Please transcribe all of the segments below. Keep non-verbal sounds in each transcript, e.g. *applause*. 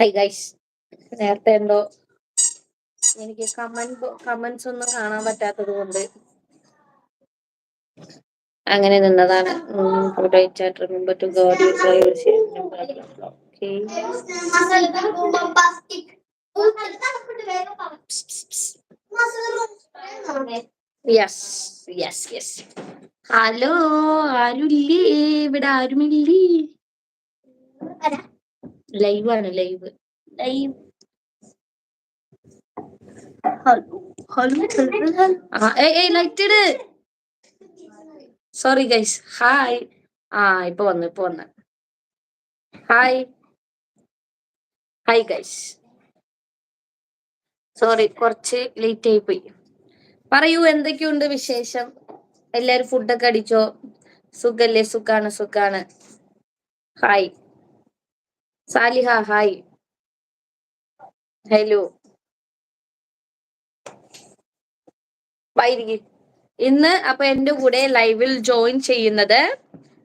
High guys നേരത്തെ എന്തോ എനിക്ക് കമന്റ് കമന്റ്സ് ഒന്നും കാണാൻ പറ്റാത്തത് കൊണ്ട് അങ്ങനെ നിന്നതാണ്. Chat yes yes yes hello ആരുമില്ലേ ഇവിടെ ആരുമില്ലേ? ലൈവ് ആണ് live live sorry guys hi ആ ഇപ്പൊ വന്നു ഇപ്പൊ വന്നു. ഹായ് ഹായ് ഗൈസ് സോറി കുറച്ച് ലേറ്റ് ആയി പോയി. പറയൂ എന്തൊക്കെയുണ്ട് വിശേഷം? എല്ലാരും ഫുഡൊക്കെ അടിച്ചോ? സുഖല്ലേ? സുഖാണ് സുഖാണ്. Hi Saliha hi. Hello. Vaidiki ഇന്ന് അപ്പൊ എന്റെ കൂടെ ലൈവിൽ ജോയിൻ ചെയ്യുന്നത്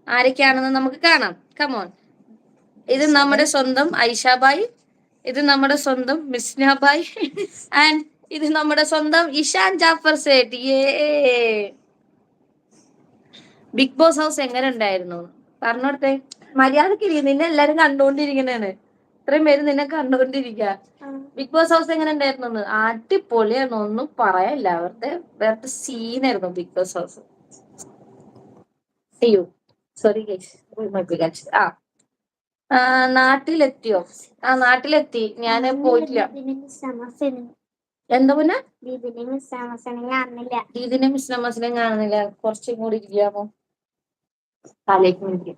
ആരൊക്കെയാണെന്ന് നമുക്ക് കാണാം. കമോൺ ഇത് നമ്മുടെ സ്വന്തം ഐഷാബായ് ഇത് നമ്മുടെ സ്വന്തം മിസ്നാബായ് ആൻഡ് ഇത് നമ്മുടെ സ്വന്തം ഇഷാൻ ജാഫർ സേട്ട്. ഏ ബിഗ് ബോസ് ഹൗസ് എങ്ങനെ ഉണ്ടായിരുന്നു? പറഞ്ഞോട്ടെ. മര്യാദയ്ക്ക് നിന്നെ എല്ലാരും കണ്ടോണ്ടിരിക്കണേണ്. ഇത്രയും പേര് നിന്നെ കണ്ടോണ്ടിരിക്ക. ബിഗ് ബോസ് ഹൗസ് എങ്ങനെ ഉണ്ടായിരുന്നു അടിപൊളിയാണ് ഒന്നും പറയാനില്ല. അവരുടെ വേറെ സീനായിരുന്നു ബിഗ് ബോസ് ഹൗസ് അയ്യോ സോറി ആ. നാട്ടിലെത്തിയോ? ആ നാട്ടിലെത്തി. ഞാൻ പോയിട്ടില്ല. എന്താ പിന്നെ? ദീദിനെ മിസ് കാണുന്നില്ല. കുറച്ചും കൂടി ഇരിക്കാമോ? കാലേക്ക് വിളിക്കും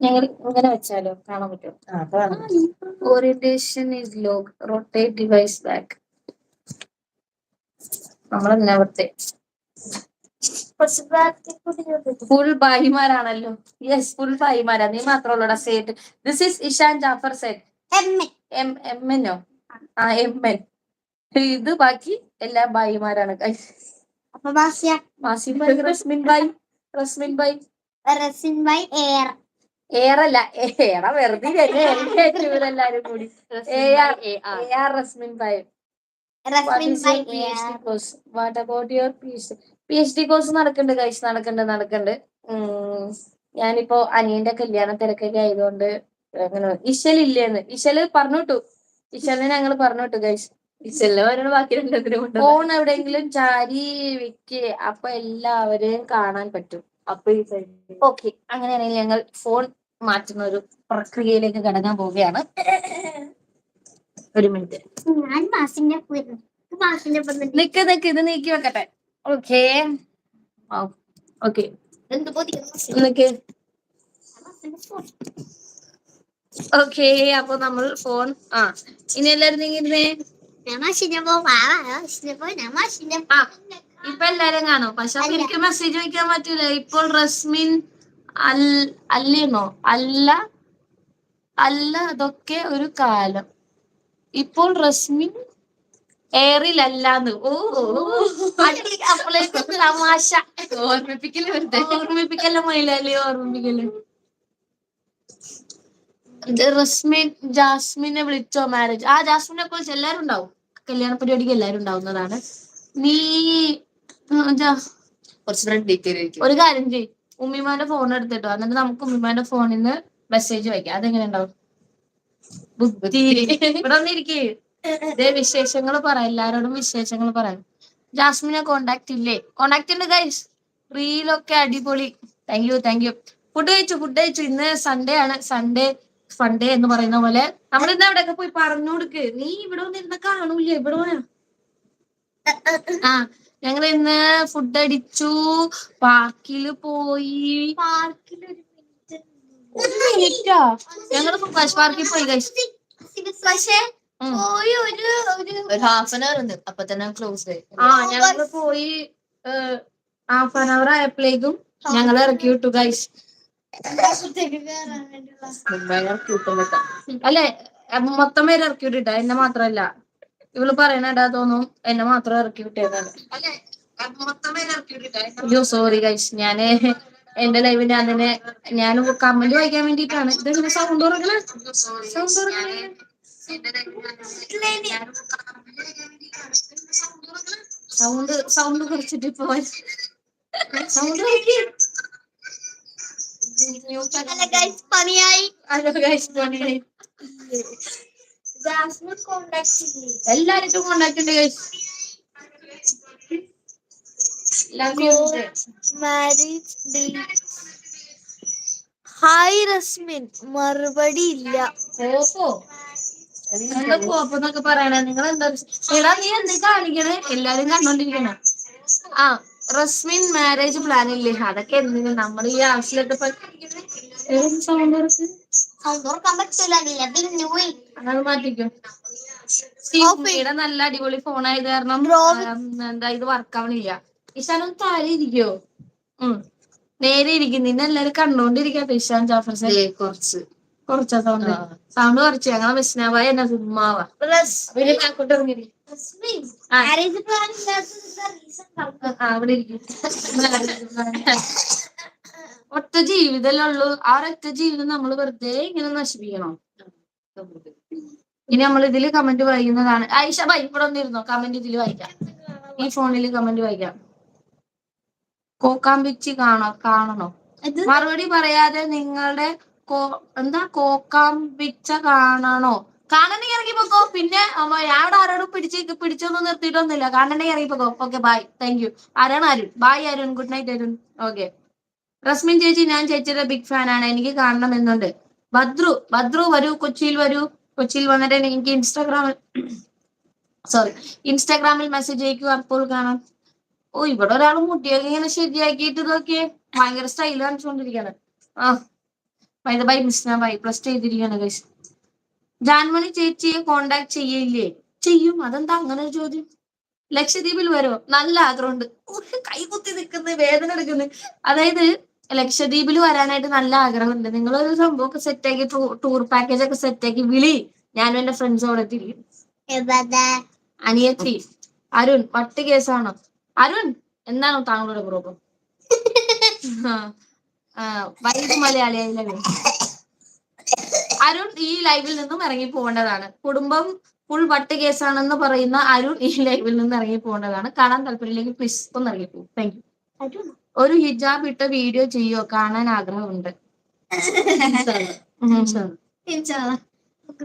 ഞങ്ങൾ ഇങ്ങനെ വെച്ചാലോ കാണാൻ പറ്റും. Orientation is lock rotate device back നമ്മളെല്ലാവത്തെ full ബായിമാരാണല്ലോ യെസ് ഫുൾ ബായിമാരാ നീ മാത്രമല്ലോടാ set this is Ishan Jafar set M M എന്നോ ആ എം എൻ ഇത് ബാക്കി എല്ലാ ബായിമാരാണ് മാസിൻ ബായി Rasmin bye Rasmin bye Rasmin bye air ഏറല്ല. ഏറ വെറുതെ എല്ലാരും കൂടി. A R A R Rasmin bhai Rasmin bye air what about your P H P H D course നടക്കുന്നുണ്ട് കഴിച്ച് നടക്കുന്നുണ്ട് നടക്കുന്നുണ്ട് ഉം, ഞാനിപ്പോ അനിയന്റെ കല്യാണ തിരക്കൊക്കെ ആയതുകൊണ്ട് അങ്ങനെ ഇശൽ ഇല്ലേന്ന്. ഇശൽ പറഞ്ഞിട്ടു ഇശലിനെ ഞങ്ങൾ പറഞ്ഞിട്ടു ഗൈസ് ഇച്ചല്ല വരണ ബാക്കി രണ്ടെങ്കിലും ഫോൺ എവിടെയെങ്കിലും ചാരി വിക്കേ. അപ്പൊ എല്ലാവരെയും കാണാൻ പറ്റും. അപ്പൊ ഈ സൈഡ് ഓക്കെ. അങ്ങനെയാണെങ്കിൽ ഞങ്ങൾ ഫോൺ മാറ്റുന്ന ഒരു പ്രക്രിയയിലേക്ക് കടക്കാൻ പോവുകയാണ്. ഒരു മിനിറ്റ് ഞാൻ നിക്ക് നിക്ക് ഇത് നീക്കി വെക്കട്ടെ. ഓക്കെ. ഓക്കെ. നിക്ക്. അപ്പൊ നമ്മൾ ഫോൺ ആ. ഇനി എല്ലാരും നീങ്ങിരുന്നേ ഞാൻ ഞാൻ ആ. ഇപ്പൊ എല്ലാരും കാണും. പക്ഷെ അപ്പൊ എനിക്ക് മെസ്സേജ് വയ്ക്കാൻ പറ്റൂല. ഇപ്പോൾ റസ്മിൻ അൽ അല്ലേന്നോ? അല്ല അല്ല അതൊക്കെ ഒരു കാലം. ഇപ്പോൾ റസ്മിൻ ഏറിലല്ലാന്ന് ഓ അടി അപ്പോഴേക്കും തമാശ. ഓർമ്മിപ്പിക്കൽ ഓർമ്മിപ്പിക്കല്ല മൈലാലി ഓർമ്മിപ്പിക്കൽ. റസ്മിൻ ജാസ്മിനെ വിളിച്ചോ മാരേജ് ആ ജാസ്മിനെ കുറിച്ച് എല്ലാരും ഉണ്ടാവും. കല്യാണ പരിപാടിക്ക് എല്ലാരും ഉണ്ടാവുന്നതാണ്. നീ ഒരു കാര്യം ചെയ് ഉമ്മിമാന്റെ ഫോൺ എടുത്തിട്ടോ? എന്നിട്ട് നമുക്ക് ഉമ്മിമാന്റെ ഫോണിൽ നിന്ന് മെസ്സേജ് വയ്ക്കാം. അതെങ്ങനെ ഉണ്ടാവും? ബുദ്ധി. ഇവിടെ വന്നിരിക്കേ. ഇതേ വിശേഷങ്ങൾ പറ. എല്ലാരോടും വിശേഷങ്ങൾ പറയാം ജാസ്മിനെ കോണ്ടാക്ട് ഇല്ലേ? കോണ്ടാക്ട് ഉണ്ട് ഗൈസ് റീലൊക്കെ അടിപൊളി. Thank you thank you food കഴിച്ചു ഫുഡ് കഴിച്ചു. ഇന്ന് സൺഡേ ആണ്. സൺഡേ ഫണ്ടേ എന്ന് പറയുന്ന പോലെ. നമ്മൾ ഇന്ന് അവിടെയൊക്കെ പോയി? പറഞ്ഞു കൊടുക്ക് നീ ഇവിടെ വന്നിരുന്ന കാണൂല ഇവിടെ പോയാ? ആ ഞങ്ങൾ ഇന്ന് ഫുഡ് അടിച്ചു. പാർക്കിൽ പോയി. minute. ഒരു മിനിറ്റോ ഞങ്ങൾ ഫ്ലഷ് പാർക്കിൽ പോയി പക്ഷേ. പോയി ഒരു ഒരു ഹാഫ് ആൻ അവർ ഉണ്ട്. അപ്പൊ തന്നെ ക്ലോസ് ആയി. ആ ഞങ്ങൾ പോയി ഹാഫ് ആൻ അവർ ആയപ്പോഴേക്കും ഞങ്ങൾ ഇറക്കി വിട്ടു ഗൈസ് അല്ലെ മൊത്തം പേര് ഇറക്കി വിട്ടിട്ടാ? എന്നെ മാത്രല്ല. ഇവൾ പറയണടാ തോന്നും എന്നെ മാത്രം ഇറക്കി വിട്ടേന്നാണ് അയ്യോ സോറി ഗൈസ് ഞാൻ എന്റെ ലൈവിൽ ഞാൻ തന്നെ ഞാൻ കമന്റ് വായിക്കാൻ വേണ്ടിട്ടാണ് ഇതെങ്ങനെ സൗണ്ട് സൗണ്ട് സൗണ്ട് സൗണ്ട് കുറച്ചിട്ട് ഇപ്പൊ സൗണ്ട് ഗൈസ് പണിയായി ഹലോ ഗൈസ് എല്ലാരും കോണ്ടാക്ട് ഉണ്ട് ഹായ് റസ്മിൻ മറുപടി ഇല്ല. ഓപ്പോ എന്താ പോപ്പെന്നൊക്കെ പറയണേ. നിങ്ങൾ എന്താ എടാ നീ എന്ത് കാണിക്കണേ? എല്ലാരും കണ്ടോണ്ടിരിക്കണ. ആ റസ്മിൻ മാരേജ് പ്ലാൻ ഇല്ലേ? അതൊക്കെ എന്തിനു? നമ്മൾ ഈ ആവശ്യമില്ലാത്ത സൗണ്ട് അത് നല്ല അടിപൊളി ഫോൺ ആയത് കാരണം എന്താ ഇത് വർക്ക് ആവണില്ല. ഇഷാൻ ഒന്ന് താഴെ ഇരിക്കോ? ഉം. നേരെ ഇരിക്കും. നിന്നെ എല്ലാരും കണ്ടോണ്ടിരിക്കാത്ത ഇഷാൻ ജാഫർ ദേ കുറച്ച്. കുറച്ചാ സൗണ്ട് കുറച്ച്. ഞങ്ങളെ ബസ്നാവായ എന്നാ സുമ്മാവാ ആ, അവിടെ ഇരിക്കും. *laughs* *laughs* ഒറ്റ ജീവിതമല്ലേ ഉള്ളൂ. ആ ഒറ്റ ജീവിതം നമ്മൾ വെറുതെ ഇങ്ങനെ നശിപ്പിക്കണോ. ഇനി നമ്മൾ ഇതിൽ കമന്റ് വായിക്കുന്നതാണ്. ആയിഷ ബൈ ഇവിടെ വന്നിരുന്നോ? കമന്റ് ഇതിൽ വായിക്കാം. ഈ ഫോണിൽ കമന്റ് വായിക്കാം. കോക്കാമ്പിച്ചി കാണോ കാണണോ? മറുപടി പറയാതെ നിങ്ങളുടെ കോ- എന്താ? കോക്കാമ്പിച്ച കാണണോ? കാണണമെങ്കിൽ ഇറങ്ങി പോക്കോ. പിന്നെ ഞാൻ ആരോടും പിടിച്ച് പിടിച്ചൊന്നും നിർത്തിയിട്ടൊന്നുമില്ല. കാണണമെങ്കിൽ ഇറങ്ങി പോക്കോ. ഓക്കെ ബൈ താങ്ക് യു ആരാണ് Arun? Bye Arun. Good night Arun. Okay Rasmin ചേച്ചി ഞാൻ ചേച്ചിയുടെ ബിഗ് ഫാൻ ആണ്. എനിക്ക് കാണണമെന്നുണ്ട് ഭദ്രു ഭദ്രു വരൂ കൊച്ചിയിൽ വരൂ. കൊച്ചിയിൽ വന്നിട്ട് എനിക്ക് ഇൻസ്റ്റാഗ്രാമിൽ സോറി ഇൻസ്റ്റാഗ്രാമിൽ മെസ്സേജ് അയക്കൂ. അപ്പോൾ കാണാം. ഓ ഇവിടെ ഒരാൾ മുട്ടിയൊക്കെ ഇങ്ങനെ ശരിയാക്കിയിട്ട് ഇതൊക്കെ ഭയങ്കര സ്റ്റൈൽ കാണിച്ചുകൊണ്ടിരിക്കാണ് ആ bye bye miss bye plus two ചെയ്തിരിക്കാണ് guys Jaanmoni ചേച്ചിയെ കോണ്ടാക്ട് ചെയ്യില്ലേ? ചെയ്യും. അതെന്താ അങ്ങനെ ഒരു ചോദ്യം? ലക്ഷദ്വീപിൽ വരുമോ നല്ല ആഗ്രഹമുണ്ട്. കൈകുത്തി നിൽക്കുന്ന വേദന എടുക്കുന്നു. അതായത് ലക്ഷദ്വീപിൽ വരാനായിട്ട് നല്ല ആഗ്രഹമുണ്ട്. നിങ്ങളൊരു സംഭവമൊക്കെ സെറ്റാക്കി ടൂർ പാക്കേജ് ഒക്കെ സെറ്റ് ആക്കി വിളി. ഞാനും എന്റെ ഫ്രണ്ട്സോടെ അവിടെ എവിടെ? അനിയത്തി അരുൺ പട്ട് കേസാണോ അരുൺ എന്താണോ താങ്കളുടെ പ്രോബ്ലം വൈദ്യുതി മലയാളിയായില്ലേ? അരുൺ ഈ ലൈവിൽ നിന്നും ഇറങ്ങി പോകേണ്ടതാണ്. കുടുംബം ഫുൾ വട്ട് കേസാണെന്ന് പറയുന്ന അരുൺ ഈ ലൈവിൽ നിന്ന് ഇറങ്ങി പോകേണ്ടതാണ്. കാണാൻ താല്പര്യമില്ലെങ്കിൽ പ്ലീസ് ഒന്ന് ഇറങ്ങി പോകും താങ്ക് യു ഒരു ഹിജാബ് ഇട്ട വീഡിയോ ചെയ്യോ കാണാൻ ആഗ്രഹമുണ്ട്. *laughs*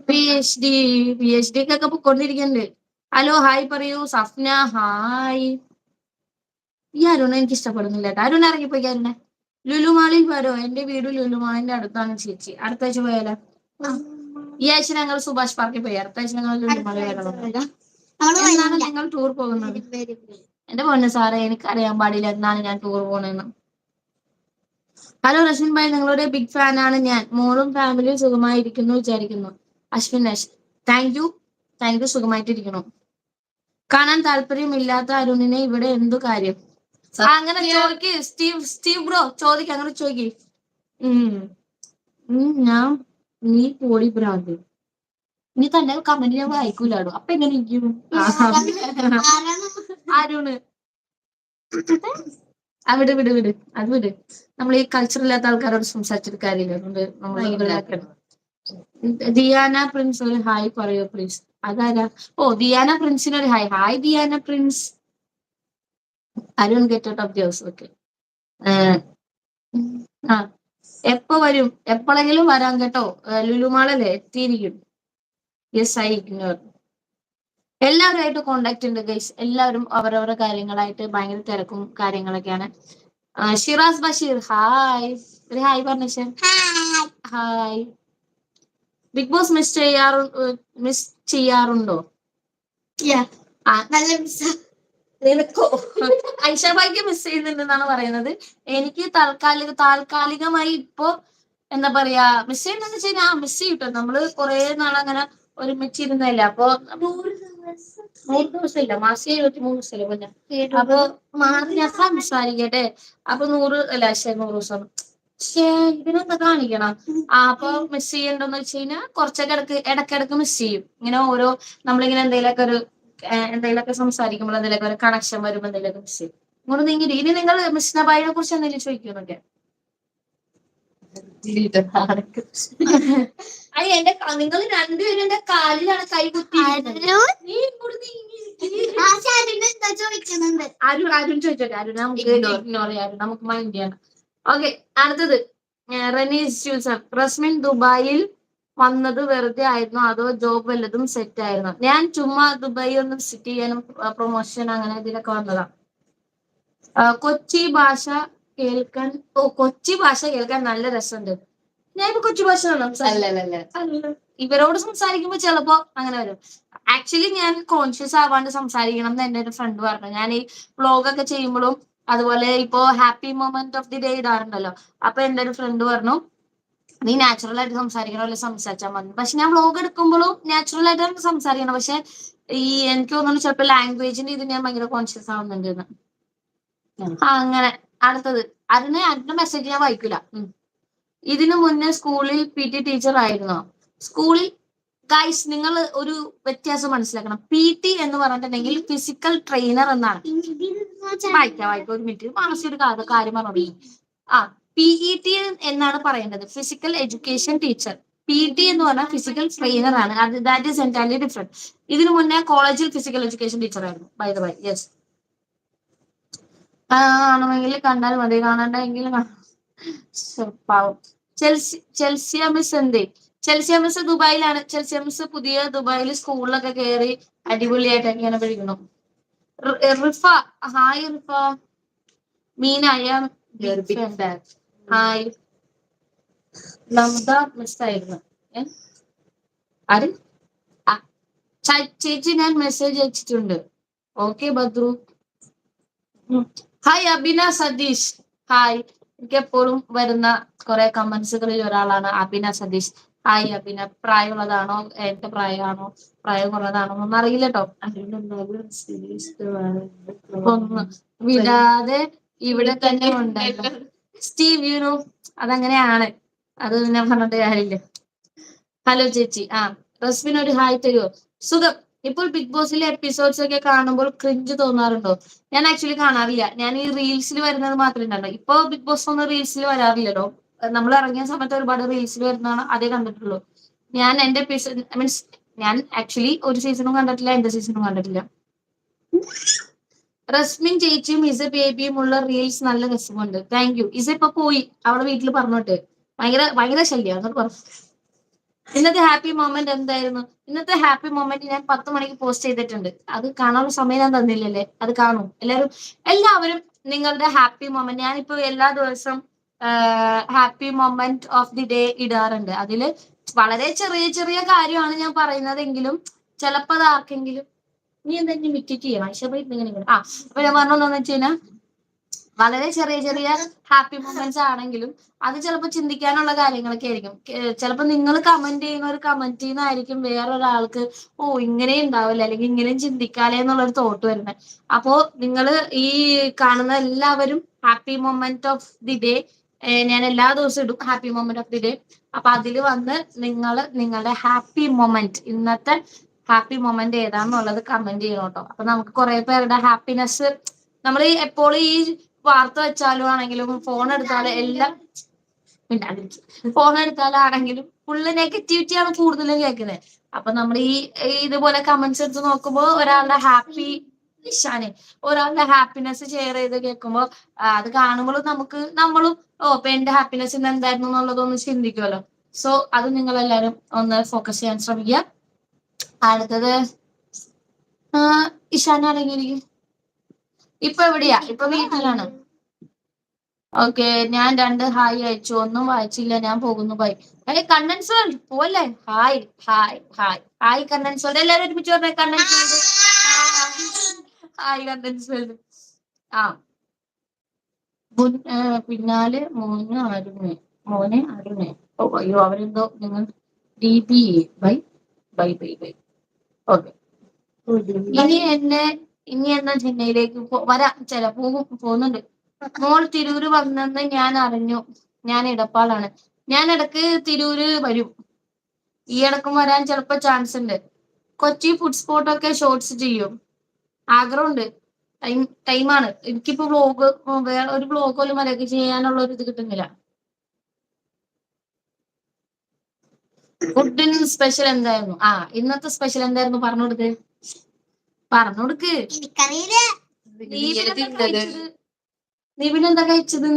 P H D P H D ഒക്കെ പൊക്കോണ്ടിരിക്കണ്ട്. ഹലോ ഹായ് പറയൂ. സഫ്ന ഹായ്. ഈ അരുണ എനിക്ക് ഇഷ്ടപ്പെടുന്നില്ല കേട്ടോ. അരുൺ ഇറങ്ങിപ്പോയി അരുണെ. ലുലുമാളിൽ വരോ? എന്റെ വീട് ലുലുമാളിന്റെ അടുത്താണ് ചേച്ചി. അടുത്ത ആഴ്ച പോയാലോ ഈ ആഴ്ച ഞങ്ങൾ സുഭാഷ് പാർക്കിൽ പോയി. അടുത്ത ആഴ്ച ഞങ്ങൾ ലുലുമാളിൽ വരണം എന്നാണ് ഞങ്ങൾ ടൂർ പോകുന്നത്? എന്റെ പൊന്നു സാറേ എനിക്കറിയാൻ പാടില്ല എന്നാണ് ഞാൻ ടൂർ പോണെന്ന്. ഹലോ റഷ്മിൻ ഭായ്. നിങ്ങളുടെ ബിഗ് ഫാൻ ആണ് ഞാൻ. മോളും ഫാമിലിയും സുഖമായിരിക്കുന്നു വിചാരിക്കുന്നു. അശ്വിൻ അശ് താങ്ക് യു താങ്ക് യു സുഖമായിട്ടിരിക്കണം കാണാൻ താല്പര്യമില്ലാത്ത അരുണിനെ ഇവിടെ എന്തു കാര്യം? അങ്ങനെ ചോദിക്ക്. സ്റ്റീവ് സ്റ്റീവ് ബ്രോ ചോദിക്ക. അങ്ങനെ ചോദിക്ക്. ഞാൻ നീ പോളി ഭ്രാന്ത്. നീ തന്നെ കമന്റ് ഞാൻ വായിക്കൂലാടോ അപ്പൊ എങ്ങനെ ഇരിക്കും? *laughs* അരുണ് ആ വിട് വിട് വിട്. അത് വിട്. നമ്മൾ ഈ കൾച്ചർ ഇല്ലാത്ത ആൾക്കാരോട് സംസാരിച്ചിട്ട് കാര്യമില്ല. അതുകൊണ്ട് നമ്മൾ. ദിയാന പ്രിൻസ് ഒരു ഹായ് പറയോ പ്ലീസ് അതാരാ? ഓ ദിയാന പ്രിൻസിന് ഒരു hi. Hi Diyana Prince Arun get out of the house okay ആ. എപ്പോ വരും? എപ്പോഴെങ്കിലും വരാം കേട്ടോ. ലുലുമാളല്ലേ എത്തിയിരിക്കും. യെസ് ഐ ഇഗ്നോർ എല്ലാവരുമായിട്ട് കോണ്ടാക്ട് ഉണ്ട് ഗൈസ് എല്ലാവരും അവരവരുടെ കാര്യങ്ങളായിട്ട് ഭയങ്കര തിരക്കും കാര്യങ്ങളൊക്കെയാണ്. ഷിറാസ് ബഷീർ ഹായ് ഒരു ഹായ് പറഞ്ഞ ഹായ് ബിഗ് ബോസ് മിസ് ചെയ്യാറു മിസ് ചെയ്യാറുണ്ടോ? നല്ല മിസ്സാ നിനക്കോ? ഐഷാബായിക്ക് മിസ് ചെയ്യുന്നുണ്ടെന്നാണ് പറയുന്നത്. എനിക്ക് താൽക്കാലിക താൽക്കാലികമായി ഇപ്പോ എന്താ പറയാ മിസ് ചെയ്യുന്നെന്ന് വെച്ചാൽ ആ മിസ് ചെയ്യട്ടോ നമ്മൾ കുറെ നാളങ്ങനെ ഒരുമിച്ചിരുന്നല്ലേ. അപ്പൊ നൂറ് ദിവസമില്ല മാസം എഴുപത്തി മൂന്ന് ദിവസമല്ലേ കൊല്ലം അപ്പൊ മാറി ഞാൻ സംസാരിക്കട്ടെ? അപ്പൊ നൂറ് അല്ല ശരി നൂറ് ദിവസം. പക്ഷേ ഇതിനൊക്കെ കാണിക്കണം. അപ്പൊ മിസ് ചെയ്യണ്ടെന്ന് വെച്ച് കഴിഞ്ഞാൽ കുറച്ചൊക്കെ ഇടയ്ക്ക് ഇടക്കിടക്ക് മിസ് ചെയ്യും. ഇങ്ങനെ ഓരോ നമ്മളിങ്ങനെ എന്തെങ്കിലുമൊക്കെ ഒരു എന്തെങ്കിലുമൊക്കെ സംസാരിക്കുമ്പോൾ എന്തെങ്കിലും ഒരു കണക്ഷൻ വരുമ്പോൾ എന്തെങ്കിലുമൊക്കെ മിസ് ചെയ്യും. ഇങ്ങോട്ട് നീങ്ങി ഇനി നിങ്ങൾ മിസ് നബായിനെ കുറിച്ച് എന്തെങ്കിലും ചോദിക്കുന്നുണ്ട് *laughs* അയ്യ എന്റെ നിങ്ങൾ രണ്ടുപേരും എന്റെ കാലിലാണ് കൈ കുത്തി അരുൺ നീ ഇങ്ങോട്ട് അരുൺ അരുൺ ചോദിച്ചോട്ടെ അരുൺ. നമുക്ക് ഇഗ്നോർ ചെയ്യാം നമുക്ക് മൈൻഡ് ചെയ്യണം ഓക്കെ അടുത്തത്. ഏഹ് റനീസ് ജ്യൂസർ റസ്മിൻ ദുബായിൽ വന്നത് വെറുതെ ആയിരുന്നു അതോ ജോബ് വല്ലതും സെറ്റ് ആയിരുന്നു? ഞാൻ ചുമ്മാ ദുബായി ഒന്ന് വിസിറ്റ് ചെയ്യാനും പ്രൊമോഷൻ അങ്ങനെ ഇതിലൊക്കെ വന്നതാ. കൊച്ചി ഭാഷ കേൾക്കാൻ ഓ കൊച്ചി ഭാഷ കേൾക്കാൻ നല്ല രസമുണ്ട്. ഞാൻ ഇപ്പൊ കൊച്ചു ഭാഷ. ഇവരോട് സംസാരിക്കുമ്പോ ചിലപ്പോ അങ്ങനെ വരും. ആക്ച്വലി ഞാൻ കോൺഷ്യസ് ആവാണ്ട് സംസാരിക്കണം എന്ന് എന്റെ ഒരു ഫ്രണ്ട് പറഞ്ഞു. ഞാൻ ഈ വ്ലോഗ് ഒക്കെ ചെയ്യുമ്പോഴും അതുപോലെ ഇപ്പോ happy moment of the day ഇടാറുണ്ടല്ലോ. അപ്പൊ എന്റെ ഒരു ഫ്രണ്ട് പറഞ്ഞു നീ നാച്ചുറൽ ആയിട്ട് സംസാരിക്കണ പോലെ സംസാരിച്ചാൽ മതി. പക്ഷെ ഞാൻ വ്ലോഗ് എടുക്കുമ്പോഴും നാച്ചുറൽ ആയിട്ടാണ് സംസാരിക്കണം പക്ഷെ ഈ എനിക്ക് തോന്നുന്നു ചിലപ്പോ ലാംഗ്വേജിന്റെ ഇത് ഞാൻ ഭയങ്കര കോൺഷ്യസ് ആവുന്നുണ്ട് അങ്ങനെ. അടുത്തത്. അതിന് അതിന്റെ മെസ്സേജ് ഞാൻ വായിക്കില്ല ഇതിനു മുന്നേ സ്കൂളിൽ പി ടി ടീച്ചർ ആയിരുന്നോ. സ്കൂളിൽ ഗൈസ് നിങ്ങൾ ഒരു വ്യത്യാസം മനസ്സിലാക്കണം. പി ടി എന്ന് പറഞ്ഞിട്ടുണ്ടെങ്കിൽ ഫിസിക്കൽ ട്രെയിനർ എന്നാണ്. വായിക്കാം വായിക്കാം ഒരു മിനിറ്റ് മനസ്സിലൊരു കാര്യം പറഞ്ഞു ആ പി ഇ ടി എന്നാണ് പറയേണ്ടത്. Physical education teacher P T എന്ന് പറഞ്ഞാൽ ഫിസിക്കൽ ട്രെയിനർ ആണ്. അത് ദാറ്റ് ഈസ് എന്റയർലി ഡിഫറെന്റ് ഇതിനു മുന്നേ കോളേജിൽ ഫിസിക്കൽ എഡ്യൂക്കേഷൻ ടീച്ചർ ആയിരുന്നു ബൈ ദ ബൈ യെസ് ആണെങ്കിൽ കണ്ടാൽ മതി. കാണണ്ടെങ്കിൽ പാവം ചെൽസി ചെൽസിയ മിസ് എന്തേ? ചെൽസിയ മിസ് ദുബായിലാണ്. ചെൽസിയ മിസ് പുതിയ ദുബായിൽ സ്കൂളിലൊക്കെ കയറി അടിപൊളിയായിട്ട് ഇങ്ങനെ പഠിക്കുന്നു Rifa hi Rifa. Meena fan. Hi ലംദ miss ആയിരുന്നു. ആര്? ചേച്ചി ഞാൻ മെസ്സേജ് അയച്ചിട്ടുണ്ട്. Okay Badru. Hi Abina Satheesh. Hi എനിക്ക് എപ്പോഴും വരുന്ന കുറെ കമന്റ്സുകളിൽ ഒരാളാണ് അബിന സതീഷ്. ഹായ് അബിന പ്രായമുള്ളതാണോ? എന്റെ പ്രായമാണോ? പ്രായം കുറഞ്ഞതാണോ? ഒന്നും അറിയില്ല കേട്ടോ ഒന്ന് വിടാതെ ഇവിടെ തന്നെ ഉണ്ടല്ലോ. സ്റ്റീവ് യുനോ അതങ്ങനെയാണ്. അത് ഞാൻ പറഞ്ഞിട്ട് കാര്യമില്ല. ഹലോ ചേച്ചി. ആ റസ്മിൻ ഒരു ഹായ് തരുമോ സുഖം. ഇപ്പോൾ ബിഗ് ബോസിലെ എപ്പിസോഡ്സ് ഒക്കെ കാണുമ്പോൾ ക്രിഞ്ച് തോന്നാറുണ്ടോ? ഞാൻ ആക്ച്വലി കാണാറില്ല. ഞാൻ ഈ റീൽസിൽ വരുന്നത് മാത്രമേ ഉണ്ടാവും ഇപ്പൊ ബിഗ് ബോസ് ഒന്നും റീൽസിൽ വരാറില്ലല്ലോ. നമ്മൾ ഇറങ്ങിയ സമയത്ത് ഒരുപാട് റീൽസിൽ വരുന്നതാണ് അതേ കണ്ടിട്ടുള്ളൂ. ഞാൻ എന്റെ എപ്പിസോഡ് മീൻസ് ഞാൻ ആക്ച്വലി ഒരു സീസണും കണ്ടിട്ടില്ല എന്റെ സീസണും കണ്ടിട്ടില്ല. റസ്മിൻ ചേച്ചിയും ഇസ ബേബിയും ഉള്ള റീൽസ് നല്ല രസമുണ്ട്. താങ്ക് യു ഇസ ഇപ്പൊ പോയി. അവിടെ വീട്ടിൽ പറഞ്ഞോട്ടെ. ഭയങ്കര ഭയങ്കര ശല്യം. എന്നൊക്കെ പറഞ്ഞു ഇന്നത്തെ ഹാപ്പി മൊമെന്റ് എന്തായിരുന്നു? ഇന്നത്തെ ഹാപ്പി മൊമെന്റ് ഞാൻ പത്ത് മണിക്ക് പോസ്റ്റ് ചെയ്തിട്ടുണ്ട്. അത് കാണാനുള്ള സമയം ഞാൻ തന്നില്ലല്ലേ? അത് കാണും. എല്ലാവരും എല്ലാവരും നിങ്ങളുടെ ഹാപ്പി മൊമെന്റ് ഞാനിപ്പോ എല്ലാ ദിവസവും happy moment of the day ഇടാറുണ്ട്. അതിൽ വളരെ ചെറിയ ചെറിയ കാര്യമാണ് ഞാൻ പറയുന്നതെങ്കിലും ചിലപ്പോ അത് ആർക്കെങ്കിലും നീ എന്താ മിറ്റിറ്റ് ചെയ്യണം. ആ അപ്പൊ ഞാൻ പറഞ്ഞതെന്ന് വെച്ച് വളരെ ചെറിയ ചെറിയ ഹാപ്പി മൊമെന്റ്സ് ആണെങ്കിലും അത് ചിലപ്പോൾ ചിന്തിക്കാനുള്ള കാര്യങ്ങളൊക്കെ ആയിരിക്കും. ചിലപ്പോൾ നിങ്ങൾ കമന്റ് ചെയ്യുന്ന ഒരു കമന്റ് ചെയ്യുന്നതായിരിക്കും വേറൊരാൾക്ക് ഓ ഇങ്ങനെ ഉണ്ടാവില്ല? അല്ലെങ്കിൽ ഇങ്ങനെയും ചിന്തിക്കാലേ എന്നുള്ളൊരു തോട്ട് വരുന്നത് അപ്പോ നിങ്ങൾ ഈ കാണുന്ന എല്ലാവരും happy moment of the day ഞാൻ എല്ലാ ദിവസവും ഇടും happy moment of the day അപ്പൊ അതിൽ വന്ന് നിങ്ങൾ നിങ്ങളുടെ ഹാപ്പി മൊമെന്റ് ഇന്നത്തെ ഹാപ്പി മൊമെന്റ് ഏതാണെന്നുള്ളത് കമന്റ് ചെയ്യണം കേട്ടോ. അപ്പൊ നമുക്ക് കുറെ പേരുടെ ഹാപ്പിനെസ് നമ്മൾ എപ്പോഴും ഈ വാർത്ത വെച്ചാലും ആണെങ്കിലും ഫോൺ എടുത്താലും എല്ലാം ഫോൺ എടുത്താലാണെങ്കിലും ഫുള്ള് നെഗറ്റിവിറ്റി ആണ് കൂടുതലും കേൾക്കുന്നത് അപ്പൊ നമ്മൾ ഈ ഇതുപോലെ കമന്റ്സ് എടുത്ത് നോക്കുമ്പോൾ ഒരാളുടെ ഹാപ്പി ഇഷാന് ഒരാളുടെ ഹാപ്പിനെസ് ഷെയർ ചെയ്ത് കേൾക്കുമ്പോൾ അത് കാണുമ്പോൾ നമുക്ക് നമ്മളും ഓ അപ്പൊ എന്റെ ഹാപ്പിനെസ് ഇന്ന് എന്തായിരുന്നു എന്നുള്ളതൊന്ന് ചിന്തിക്കുമല്ലോ സോ അത് നിങ്ങൾ എല്ലാവരും ഒന്ന് ഫോക്കസ് ചെയ്യാൻ ശ്രമിക്കുക. അടുത്തത് ഇഷാനാണെങ്കിൽ ഇപ്പൊ എവിടെയാ? ഇപ്പൊ വീട്ടിലാണ്. ഓക്കെ ഞാൻ രണ്ട് ഹായ് അയച്ചു. ഒന്നും വായിച്ചില്ല ഞാൻ പോകുന്നു. ബൈ. അല്ലെ കണ്ണൻസ് വേൾഡ് പോലെ hi hi hi. Hi Kannan's എല്ലാരും ഒരുമിച്ച് പറഞ്ഞ വേൾഡ് ഹായ് കണ്ണൻ ആ. പിന്നാലെ മോന് അരുണ്. മോനെ അരുണ്. ഓ അയ്യോ അവരെന്തോ നിങ്ങൾ D bye bye bye bye. Okay. ഇനി എന്നെ ഇനി എന്നാ ചെന്നൈയിലേക്ക് വരാം. ചില പോകും പോകുന്നുണ്ട്. മോൾ തിരൂര് വന്നെന്ന് ഞാൻ അറിഞ്ഞു. ഞാൻ ഇടപ്പാളാണ്. ഞാൻ ഇടയ്ക്ക് തിരൂര് വരും. ഈ ഇടക്കും വരാൻ ചിലപ്പോ ചാൻസ് ഉണ്ട് കൊച്ചി ഫുഡ് സ്പോട്ട് ഒക്കെ ഷോർട്സ് ചെയ്യും. ആഗ്രഹമുണ്ട് ടൈം ടൈമാണ്. എനിക്കിപ്പോ വ്ലോഗ് വേറെ ഒരു വ്ലോഗ് പോലും മര്യാദയ്ക്ക് ചെയ്യാനുള്ള ഒരു ഇത് കിട്ടുന്നില്ല. ഫുഡിന് സ്പെഷ്യൽ എന്തായിരുന്നു? ആ ഇന്നത്തെ സ്പെഷ്യൽ എന്തായിരുന്നു? പറഞ്ഞു കൊടുക്ക്. പറഞ്ഞു കൊടുക്ക് നീ നീ പിന്നെന്താ കഴിച്ചത്?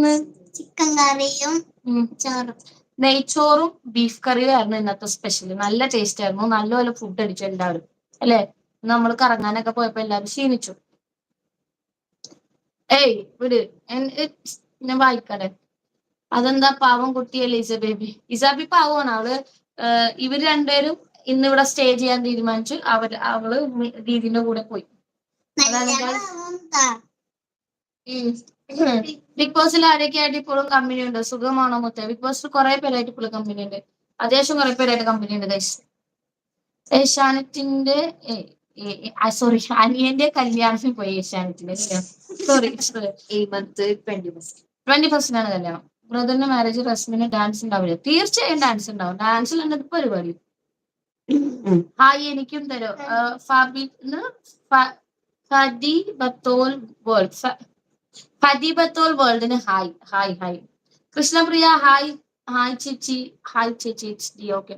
ചിക്കൻ കറിയും. ചോറും. നെയ്ച്ചോറും ബീഫ് കറിയും ആയിരുന്നു ഇന്നത്തെ സ്പെഷ്യൽ നല്ല ടേസ്റ്റ് ആയിരുന്നു. നല്ലപോലെ ഫുഡ് അടിച്ചു എല്ലാവരും. അല്ലെ? നമ്മൾ കറങ്ങാനൊക്കെ പോയപ്പോ എല്ലാവരും ക്ഷീണിച്ചു. ഏയ് വിട്. ഞാൻ വായിക്കട്ടെ അതെന്താ പാവം കുട്ടിയല്ലേ ഇസ ബേബി ഇസാബി പാവമാണ്. അവൾ ഏഹ് ഇവർ രണ്ടുപേരും ഇന്ന് ഇവിടെ സ്റ്റേ ചെയ്യാൻ തീരുമാനിച്ചു. അവർ അവൾ ദീദിന്റെ കൂടെ പോയി. ബിഗ് ബോസിൽ ആരൊക്കെ ആയിട്ട് ഇപ്പോഴും കമ്പനി ഉണ്ട്? സുഖമാണോ മൊത്തം? ബിഗ് ബോസിൽ കുറെ പേരായിട്ട് ഇപ്പോഴും കമ്പനി ഉണ്ട്. അത്യാവശ്യം കുറെ പേരായിട്ട് കമ്പനി ഉണ്ട് ഗൈസ് ഏഷ്യാനെറ്റിന്റെ സോറി അനിയന്റെ കല്യാണത്തിന് പോയി ഏഷ്യാനെറ്റിന്റെ സോറി ഈ മന്ത് ട്വന്റി ഫസ്റ്റ് ട്വന്റി ഫസ്റ്റിനാണ് കല്യാണം ബ്രദറിന്റെ മാരേജ് റസ്മിന് ഡാൻസ് ഉണ്ടാവില്ല? തീർച്ചയായും ഡാൻസ് ഉണ്ടാവും. ഡാൻസിൽ എന്നത് പരിപാടി. ഹായ് എനിക്കും തരോ. ഫാബി എന്ന് ഫ- ഫതി ബത്തോൾ വേൾഡ് ഫ- Fathi വേൾഡിന് hi hi hi. Krishnapriya hi hi ചേച്ചി ഹായ് ചേച്ചി ഇറ്റ്സ് ഡി ഓക്കെ.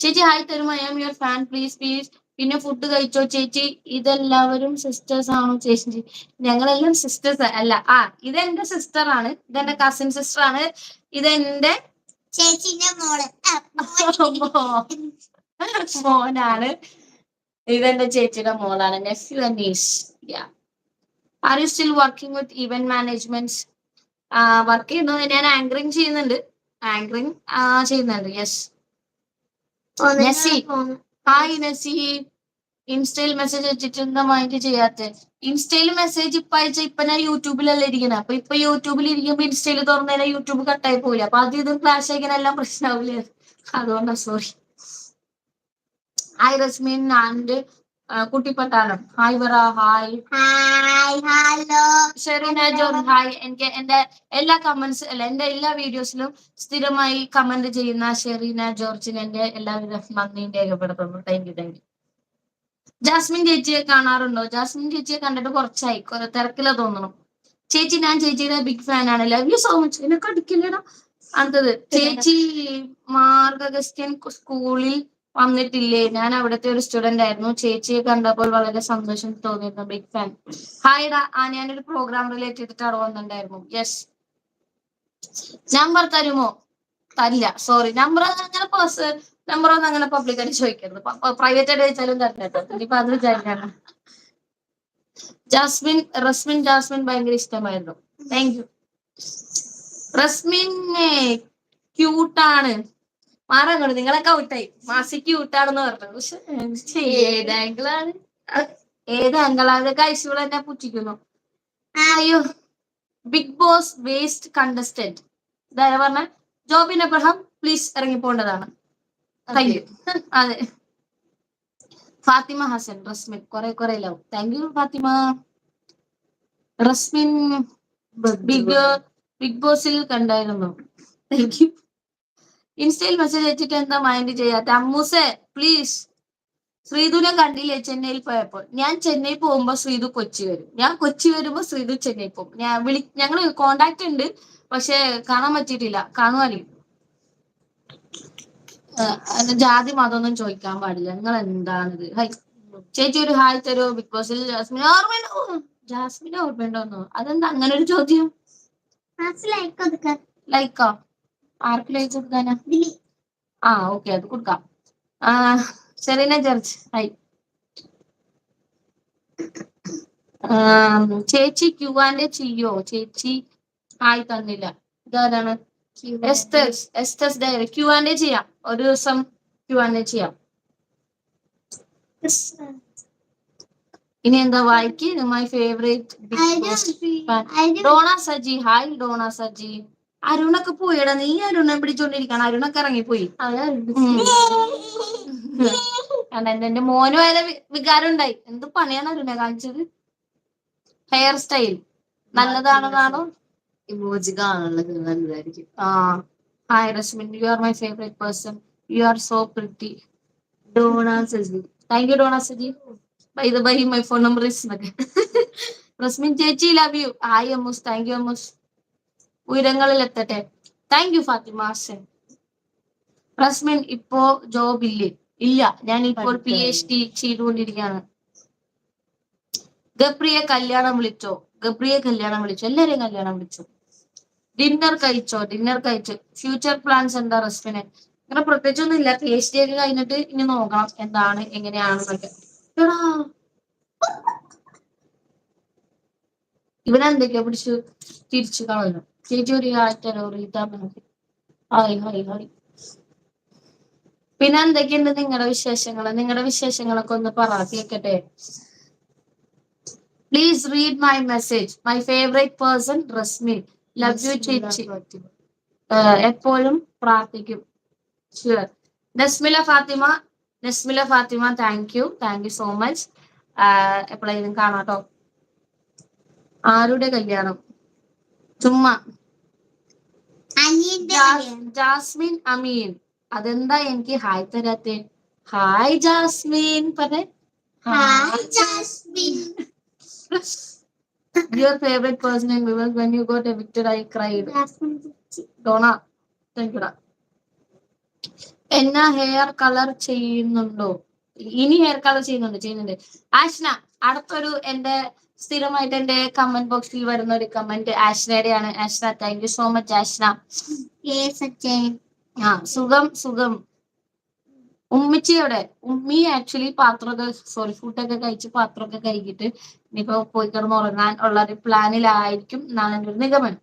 ചേച്ചി ഹായ് തരുമോ? I am your fan please please. പിന്നെ ഫുഡ് കഴിച്ചോ ചേച്ചി? ഇതെല്ലാവരും സിസ്റ്റേഴ്സ് ആണോ ചേച്ചി? ഞങ്ങളെല്ലാം സിസ്റ്റേഴ്സ് അല്ല ആ ഇതെന്റെ സിസ്റ്റർ ആണ് ഇതെന്റെ കസിൻ സിസ്റ്റർ ആണ്. ഇതെന്റെ ചേച്ചിന്റെ മോൾ. *laughs* മോനാണ്. ഇതെന്റെ ചേച്ചിയുടെ മോളാണ്. Nephew Aneesh are you still working with event management work ചെയ്യുന്നത് ഞാൻ ആങ്കറിങ് ചെയ്യുന്നുണ്ട്. ആങ്കറിങ് ചെയ്യുന്നുണ്ട്. യെസ് നെസ്സി. ഹായ് നസി ഇൻസ്റ്റയിൽ മെസ്സേജ് വെച്ചിട്ട് എന്താ മൈൻഡ് ചെയ്യാത്ത. ഇൻസ്റ്റയിൽ മെസ്സേജ് ഇപ്പൊ അയച്ച ഇപ്പൊ ഞാൻ യൂട്യൂബിലല്ല ഇരിക്കുന്നത് അപ്പൊ ഇപ്പൊ യൂട്യൂബിൽ ഇരിക്കുമ്പോ ഇൻസ്റ്റയിൽ തുറന്നേരം യൂട്യൂബ് കട്ടായി പോയില്ല അപ്പൊ അത് ഇതും ക്ലാഷ് ആയിക്കാൻ എല്ലാം പ്രശ്നമാവില്ലേ അതുകൊണ്ടാ സോറി ഹായ് റസ്മിൻ ആൻഡ് കുട്ടിപ്പട്ടാളം ഹായ് വറ hi hi hello Shereena John hi എനിക്ക് എന്റെ എല്ലാ കമന്റ്സ് അല്ല എന്റെ എല്ലാ വീഡിയോസിലും സ്ഥിരമായി കമന്റ് ചെയ്യുന്ന ഷെറീന ജോർജിന് എന്റെ എല്ലാവിധ നന്ദിയും രേഖപ്പെടുത്തുന്നു. Thank you thank you Jasmine ചേച്ചിയെ കാണാറുണ്ടോ? ജാസ്മിൻ ചേച്ചിയെ കണ്ടിട്ട് കുറച്ചായി. കുറെ തിരക്കില തോന്നണം. ചേച്ചി ഞാൻ ചേച്ചിയുടെ ബിഗ് ഫാൻ ആണ്. ലവ് യു സോ മച്ച് എന്നെ കടിക്കില്ലടാ അടുത്തത് ചേച്ചി മാർഗ സ്കൂളിൽ വന്നിട്ടില്ലേ? ഞാൻ അവിടുത്തെ ഒരു സ്റ്റുഡന്റ് ആയിരുന്നു. ചേച്ചിയെ കണ്ടപ്പോൾ വളരെ സന്തോഷം തോന്നിയിരുന്നു ബിഗ് ഫാൻ ഹായ് ആ ഞാനൊരു പ്രോഗ്രാം റിലേറ്റ് ചെയ്തിട്ട് അവിടെ വന്നിട്ടുണ്ടായിരുന്നു. യെസ് നമ്പർ തരുമോ? തല്ല സോറി നമ്പർ അങ്ങനെ പേഴ്സ് നമ്പർ ഒന്നും അങ്ങനെ പബ്ലിക് ആയിട്ട് ചോദിക്കരുത്. പ്രൈവറ്റ് ആയിട്ട് ചോദിച്ചാലും തരണ്ടോ ഇനിയിപ്പോ അത് വിചാരിക്കണം ജാസ്മിൻ റസ്മിൻ ജാസ്മിൻ ഭയങ്കര ഇഷ്ടമായിരുന്നു. താങ്ക് യു റസ്മിൻ ക്യൂട്ടാണ് മാറങ്ങോട്ട് നിങ്ങളൊക്കെ ഔട്ടായി മാസിക്ക് ക്യൂട്ടാണെന്ന് പറഞ്ഞു. പക്ഷെ ഏത് ആംഗിളാണ് ഏത് ആംഗിളാണ് കഴിച്ചുകൾ എന്നെ പുച്ഛിക്കുന്നു. അയ്യോ ബിഗ് ബോസ് വേസ്റ്റ് കണ്ടസ്റ്റന്റ് ഇതായ പറഞ്ഞ? ജോബിൻ അബ്രഹാം പ്ലീസ് ഇറങ്ങിപ്പോണ്ടതാണ് താങ്ക് യു അതെ. ഫാത്തിമ ഹസൻ റസ്മിൻ. കുറെ കുറെ love thank you Fathima. Rasmin big big ബോസിൽ കണ്ടായിരുന്നു. താങ്ക് യു ഇൻസ്റ്റയിൽ മെസ്സേജ് അയച്ചിട്ട് എന്താ മൈൻഡ് ചെയ്യാത്ത? അമ്മൂസേ പ്ലീസ് ശ്രീധുനെ കണ്ടില്ലേ ചെന്നൈയിൽ പോയപ്പോൾ? ഞാൻ ചെന്നൈ പോകുമ്പോ ശ്രീധു കൊച്ചി വരും. ഞാൻ കൊച്ചി വരുമ്പോൾ ശ്രീധു ചെന്നൈ പോകും. ഞാൻ വിളി ഞങ്ങൾ കോണ്ടാക്ട് ഉണ്ട് പക്ഷെ കാണാൻ പറ്റിയിട്ടില്ല. അത് ജാതി മതമൊന്നും ചോദിക്കാൻ പാടില്ല. നിങ്ങൾ എന്താണിത് ഹൈ ചേച്ചി ഒരു ഹായ് തരുമോ ബിഗ് ബോസിൽ ജാസ്മിൻ ഓർമ്മയുണ്ടോ? ജാസ്മിനെ ഓർമ്മയുണ്ടോന്നോ അതെന്താ അങ്ങനെ ഒരു ചോദ്യം? ലൈക്കോ ആർക്ക് അയച്ചു കൊടുക്കാനാ? ആ ഓക്കെ അത് കൊടുക്കാം. ആ സെറീന ജോർജ്. ഹായ്. ചേച്ചി ചേച്ചി ആൻഡ് ചെയ്യോ ചേച്ചി ഹായ് തന്നില്ല. ഇതാരാണ്? എസ്റ്റേഴ്സ് എസ്റ്റേഴ്സ് ഡയറി ക്യുവാന്റെ ചെയ്യാം. ഒരു ദിവസം ക്യുവാന്റെ ചെയ്യാം. ഇനി എന്താ വായിക്ക്? My favourite Dona Saji. Hi Dona Saji. അരുണൊക്കെ പോയടാ. നീ അരുണെ പിടിച്ചോണ്ടിരിക്കണം. അരുണൊക്കെ ഇറങ്ങിപ്പോയി. എന്റെ മോനും വരെ വികാരം ഉണ്ടായി എന്ത് പണിയാണ് അരുണെ കാണിച്ചത്? ഹെയർ സ്റ്റൈൽ നല്ലതാണെന്നാണോ ഇമോജി നല്ലതായിരിക്കും. ആ. Hi Rasmin you are my favourite person you are so pretty Dona Saji. Thank you Dona Saji. By the by my phone number is Rasmin ചേച്ചി love you hi Ammus. Thank you Ammus. ഉയരങ്ങളിൽ എത്തട്ടെ thank you Fathima Hasan Rasmin ഇപ്പോ job ഇല്ലേ? ഇല്ല. ഞാൻ ഇപ്പോൾ P. H D ചെയ്തുകൊണ്ടിരിക്കുകയാണ്. ഗബ്രിയെ കല്യാണം വിളിച്ചോ? ഗബ്രിയെ കല്യാണം വിളിച്ചോ? എല്ലാരെയും കല്യാണം വിളിച്ചു? ഡിന്നർ കഴിച്ചോ? ഡിന്നർ കഴിച്ചോ. ഫ്യൂച്ചർ പ്ലാൻസ് എന്താ റസ്മിന് അങ്ങനെ പ്രത്യേകിച്ചൊന്നും ഇല്ല. പി എച്ച് ഡി ഒക്കെ കഴിഞ്ഞിട്ട് ഇനി നോക്കണം എന്താണ് എങ്ങനെയാണെന്നൊക്കെ. എടാ. ഇവനെന്തൊക്കെയോ പിടിച്ചു തിരിച്ചു കളഞ്ഞു. ചേച്ചി ഒരു ആറ്റരോ റീത്താ ഹായ് ഹായ് ഹായ് പിന്നെ എന്തൊക്കെയുണ്ട് നിങ്ങളുടെ വിശേഷങ്ങൾ നിങ്ങളുടെ വിശേഷങ്ങളൊക്കെ ഒന്ന് പറ കേക്കട്ടെ? Please read my message my favourite person Rasmin love you ചേച്ചി എപ്പോഴും പ്രാർത്ഥിക്കും. Sure Nasmila Fathima Nasmila Fathima thank you thank you so much എപ്പോഴെങ്കിലും കാണാട്ടോ ആരുടെ കല്യാണം? ചുമ്മാ. ജാസ്മിൻ അമീൻ. അതെന്താ എനിക്ക് ഹായ് തരാത്തെ? ഹായ് ജാസ്മിൻ പറഞ്ഞേ hi Jasmine. Your favourite person in viewer when you got evicted I cried Jasmine Dona thank യുടാ എന്നാ ഹെയർ കളർ ചെയ്യുന്നുണ്ടോ? ഇനി ഹെയർ കളർ ചെയ്യുന്നുണ്ട് ചെയ്യുന്നുണ്ട്. ആഷ്ന അടുത്തൊരു എന്റെ സ്ഥിരമായിട്ട് എന്റെ കമന്റ് ബോക്സിൽ വരുന്ന ഒരു comment ആഷ്നയുടെയാണ്. Ashna thank you so much Ashna. ആ സുഖം സുഖം. ഉമ്മച്ചിയോടെ ഉമ്മി ആക്ച്വലി പാത്രമൊക്കെ സോറി ഫുഡൊക്കെ കഴിച്ച് പാത്രമൊക്കെ കഴുകിയിട്ട് ഇനിയിപ്പോ പോയി കിടന്ന് ഉറങ്ങാൻ ഉള്ള ഒരു പ്ലാനിലായിരിക്കും നാളെ എന്റെ ഒരു നിഗമനം.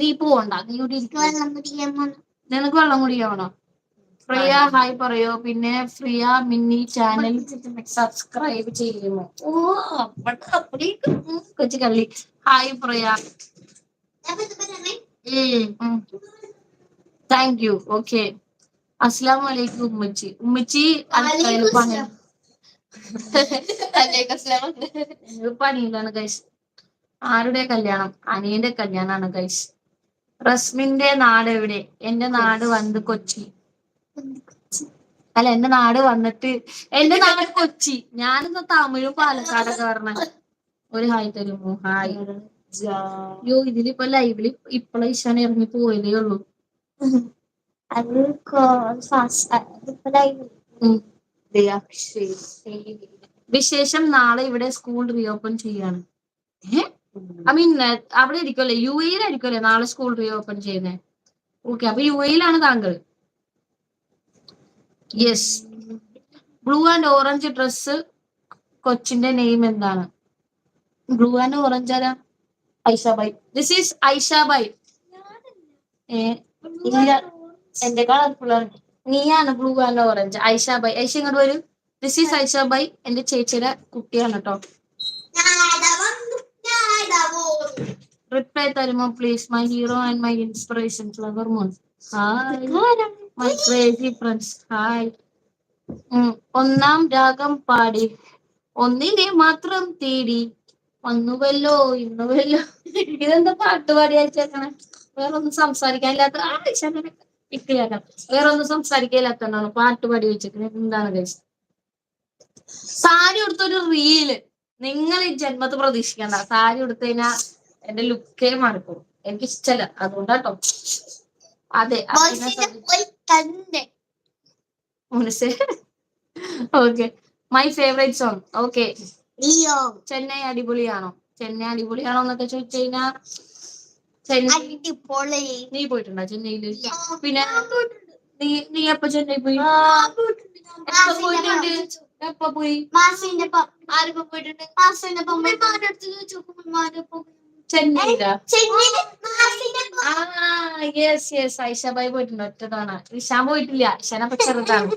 നീ പോവണ്ട നീ ഇവിടെ നിനക്ക് വെള്ളം കുടിക്കാൻ പോണം ഫ്രിയ ഹായ് പറയോ? പിന്നെ പ്രിയ മിന്നി ചാനൽ സബ്സ്ക്രൈബ് ചെയ്യുമോ? ഓ അവിടെ കൊച്ചു കള്ളി. Hi Priya thank you okay അസ്സാം വലൈക്കും ഉമ്മച്ചി. ഉമ്മച്ചി പണിയിലാണ് ഗൈസ് ആരുടെ കല്യാണം? അനിയന്റെ കല്യാണാണ് ഗൈസ് റസ്മിന്റെ നാട് എവിടെ? എന്റെ നാട് വന്ന് കൊച്ചി. അല്ല എന്റെ നാട് വന്നിട്ട് എന്റെ നാട് കൊച്ചി. ഞാനിന്ന് തമിഴും പാലക്കാടൊക്കെ പറഞ്ഞ ഒരു ഹായ് തരുമോ ഹായ്. അയ്യോ ഇതിലിപ്പോ ലൈവിൽ ഇപ്പളെ ഈശാന ഇറങ്ങി പോയതേ ഉള്ളൂ. അത് വിശേഷം നാളെ ഇവിടെ സ്കൂൾ റീഓപ്പൺ ചെയ്യാണ്. ഐ മീൻ അവിടെ ഇരിക്കുമല്ലേ യു എയിലായിരിക്കുമല്ലേ നാളെ സ്കൂൾ റീഓപ്പൺ ചെയ്യുന്നത് ഓക്കെ അപ്പൊ യു എയിലാണ് താങ്കൾ. Yes blue and orange dress കൊച്ചിന്റെ നെയിം എന്താണ്? ബ്ലൂ ആൻഡ് ഓറഞ്ച് ആരാ? ഐഷാബായ് ദിസ് ഈസ് ഐഷാബായ് എന്റെ ആണ്. നീയാണ് blue and orange Aishabai Aisha ഇങ്ങോട്ട് വരും. ദിസ് ഈസ് ഐഷാബായ് എന്റെ ചേച്ചിയുടെ കുട്ടിയാണ് കേട്ടോ റിപ്ലൈ തരുമോ please my hero and my inspiration flower Mon my crazy friends hi ഒന്നാം രാഗം പാടി. ഒന്നിനെ മാത്രം തേടി വന്നുവല്ലോ ഇന്നുവല്ലോ. ഇതെന്താ പാട്ട് പാടി അയച്ചേക്കണേ വേറെ ഒന്നും സംസാരിക്കാനില്ലാത്ത ആ ഇട്ടിയാക്കാം വേറെ ഒന്നും സംസാരിക്കാനില്ലാത്തതാണ് പാട്ട് പാടി വെച്ചേക്കണേ എന്താണ് കഴിച്ചത് സാരി ഉടുത്തൊരു റീൽ നിങ്ങൾ ഈ ജന്മത്ത് പ്രതീക്ഷിക്കണ്ട. സാരി ഉടുത്തു എന്റെ ലുക്കേ മാറിപ്പോകും. എനിക്ക് ഇഷ്ടല്ല അതുകൊണ്ടാട്ടോ. അതെ തന്നെ. മനസ്സേ okay my favourite song okay Leo Chennai അടിപൊളിയാണോ? Chennai അടിപൊളിയാണോ എന്നൊക്കെ ചോദിച്ചു കഴിഞ്ഞാൽ ചെന്നൈ നീ പോയിട്ടുണ്ടോ ചെന്നൈയിൽ. പിന്നെ നീ നീ എപ്പോ ചെന്നൈ പോയി? എപ്പോ പോയിട്ടുണ്ട്? എപ്പോ പോയി? മാസിന്റെ ആരൊക്കെ പോയിട്ടുണ്ട്? മാസിന്റെ അടുത്ത് ചോദിച്ചു. ചെന്നൈയിലാ? ആ യെസ് യെസ് ഐഷാബായി പോയിട്ടുണ്ട്. ഒറ്റ തവണ. ഇഷാൻ പോയിട്ടില്ല. ഇഷാൻ അപ്പൊ ചെറുതാണ്. *laughs*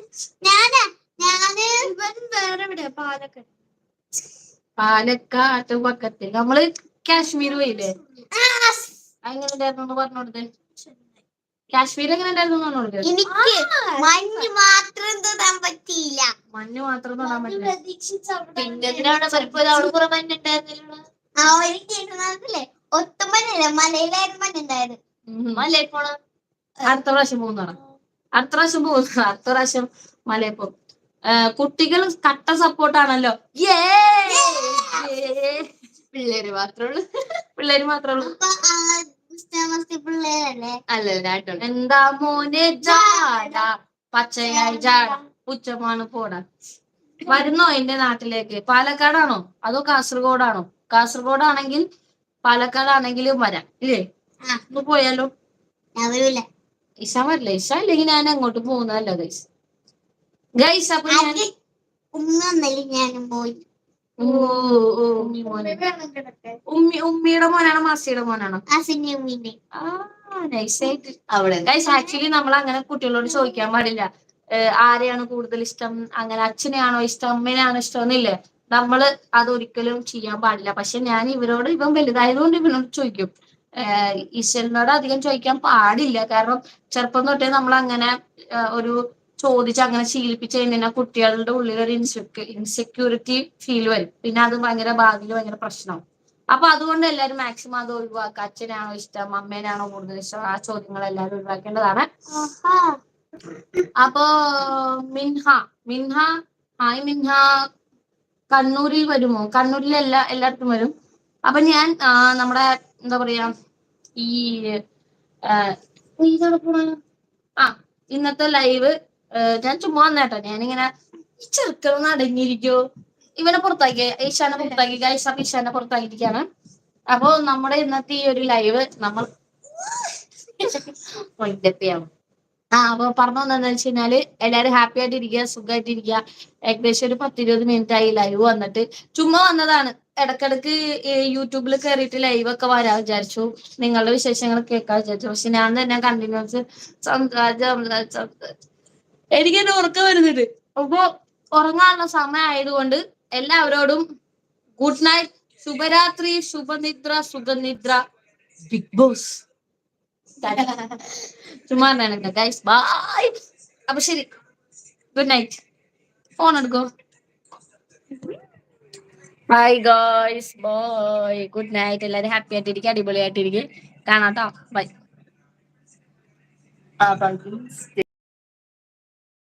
പാലക്കാട്ട് പക്കത്ത് നമ്മൾ കാശ്മീർ പോയില്ലേ? അങ്ങനെ ഉണ്ടായിരുന്നു പറഞ്ഞു കൊടുത്തേ. കാശ്മീർ എങ്ങനെ ഉണ്ടായിരുന്നു എനിക്ക് മഞ്ഞ് മാത്രം തൊടാൻ പറ്റിയില്ല. മഞ്ഞ് മാത്രം തൊടാൻ പറ്റില്ല. ആ ഒരു കേൾക്കുന്നതല്ലേ ഒത്തുമനല്ല മലയിലായിരുന്നു മഞ്ഞുണ്ടായത് ഉം. അടുത്ത പ്രാവശ്യം പോകുന്നതാണ് അടുത്ത പ്രാവശ്യം പോകുന്നു അടുത്ത പ്രാവശ്യം മലയിൽ പോകും. കുട്ടികൾ കട്ട സപ്പോർട്ടാണല്ലോ പിള്ളേര് മാത്രമേ ഉള്ളൂ. പിള്ളേര് മാത്രമേ ഉള്ളൂ. അല്ലല്ല എന്താ മോനെ? ജാട. പച്ചയായി ജാട. പുച്ഛമാണ് പോടാ. വരുന്നോ എന്റെ നാട്ടിലേക്ക്? പാലക്കാടാണോ? അതോ കാസർഗോഡാണോ? കാസർഗോഡാണെങ്കിൽ പാലക്കാടാണെങ്കിലും വരാം. ഇല്ലേ. ഒന്ന് പോയാലോ? ഇഷ വരില്ല. ഇഷ അല്ലെങ്കിൽ ഞാൻ അങ്ങോട്ട് പോകുന്നതല്ല ഗൈസ് ഗൈസ് അപ്പൊ ഞാനും പോയി. ഉമ്മി ഉമ്മിയുടെ മോനാണോ മാസിയുടെ മോനാണോ? ആ ഉമ്മിന്റെ. ആ നൈസായിട്ട് അവിടെ ഗൈസ് ആക്ച്വലി നമ്മൾ അങ്ങനെ കുട്ടികളോട് ചോദിക്കാൻ പാടില്ല. ആരെയാണ് കൂടുതൽ ഇഷ്ടം? അങ്ങനെ അച്ഛനെയാണോ ഇഷ്ടം? അമ്മേനെയാണോ ഇഷ്ടം എന്നില്ലേ? നമ്മൾ അതൊരിക്കലും ചെയ്യാൻ പാടില്ല. പക്ഷെ ഞാൻ ഇവരോട് ഇവൻ വലുതായതുകൊണ്ട് ഇവനോട് ചോദിക്കും. ഈശ്വരനോട് അധികം ചോദിക്കാൻ പാടില്ല. കാരണം ചെറുപ്പം തൊട്ടേ നമ്മൾ അങ്ങനെ ഒരു ചോദിച്ച് അങ്ങനെ ശീലിപ്പിച്ച് കഴിഞ്ഞാൽ കുട്ടികളുടെ ഉള്ളിൽ ഒരു ഇൻസെക്യൂ ഇൻസെക്യൂരിറ്റി ഫീൽ വരും. പിന്നെ അത് ഭയങ്കര ഭാവിയിൽ ഭയങ്കര പ്രശ്നമാവും. അപ്പൊ അതുകൊണ്ട് എല്ലാവരും മാക്സിമം അത് ഒഴിവാക്കുക. അച്ഛനാണോ ഇഷ്ടം? അമ്മേനാണോ കൂടുതൽ ഇഷ്ടം? ആ ചോദ്യങ്ങൾ എല്ലാവരും ഒഴിവാക്കേണ്ടതാണ്. അപ്പോ മിൻഹ മിൻഹ ഹായ് മിൻഹ. കണ്ണൂരിൽ വരുമോ? കണ്ണൂരിൽ എല്ലാ എല്ലായിടത്തും വരും. അപ്പൊ ഞാൻ നമ്മുടെ എന്താ പറയാ ഈ ആ, ഇന്നത്തെ ലൈവ് ഞാൻ ചുമ്മാ വന്നേട്ടോ ഞാനിങ്ങനെ ഈ ചെറുക്കളൊന്ന് അടങ്ങിയിരിക്കോ. ഇവനെ പുറത്താക്കി ഈശാനെ പുറത്താക്കി ഗൈസ് അപ്പൊ ഈശാനെ പുറത്താക്കിയിരിക്കാണ് അപ്പൊ നമ്മുടെ ഇന്നത്തെ ഈ ഒരു ലൈവ് നമ്മൾ *laughs* വൈൻഡപ്പിയാവും ആ അപ്പൊ പറഞ്ഞു എന്താന്ന് വെച്ച് കഴിഞ്ഞാൽ എല്ലാരും ഹാപ്പി ആയിട്ട് ഇരിക്കുക സുഖമായിട്ട് ഇരിക്കുക ഏകദേശം ഒരു പത്തിരുപത് മിനിറ്റ് ആയി ലൈവ് വന്നിട്ട്. ചുമ്മാ വന്നതാണ്. ഇടക്കിടക്ക് യൂട്യൂബിൽ കയറിയിട്ട് ലൈവ് ഒക്കെ വരാൻ വിചാരിച്ചു. നിങ്ങളുടെ വിശേഷങ്ങൾ കേൾക്കാൻ വിചാരിച്ചു. പക്ഷെ ഞാൻ തന്നെ കണ്ടിന്യൂസ് എനിക്ക് എന്നെ ഉറക്കം വരുന്നുണ്ട്. അപ്പൊ ഉറങ്ങാനുള്ള സമയം ആയതുകൊണ്ട് എല്ലാവരോടും ഗുഡ് നൈറ്റ് ശുഭരാത്രി ശുഭനിദ്ര സുഖനിദ്ര. ബിഗ് ബോസ് ചുമ്മാ ഗൈസ് ബൈ അപ്പൊ ശരി. Good night phone എടുക്കോ. Bye guys bye good night എല്ലാരും ഹാപ്പി ആയിട്ടിരിക്കുക അടിപൊളിയായിട്ടിരിക്കുക കാണാട്ടോ ബൈ ആ, ബാക്കി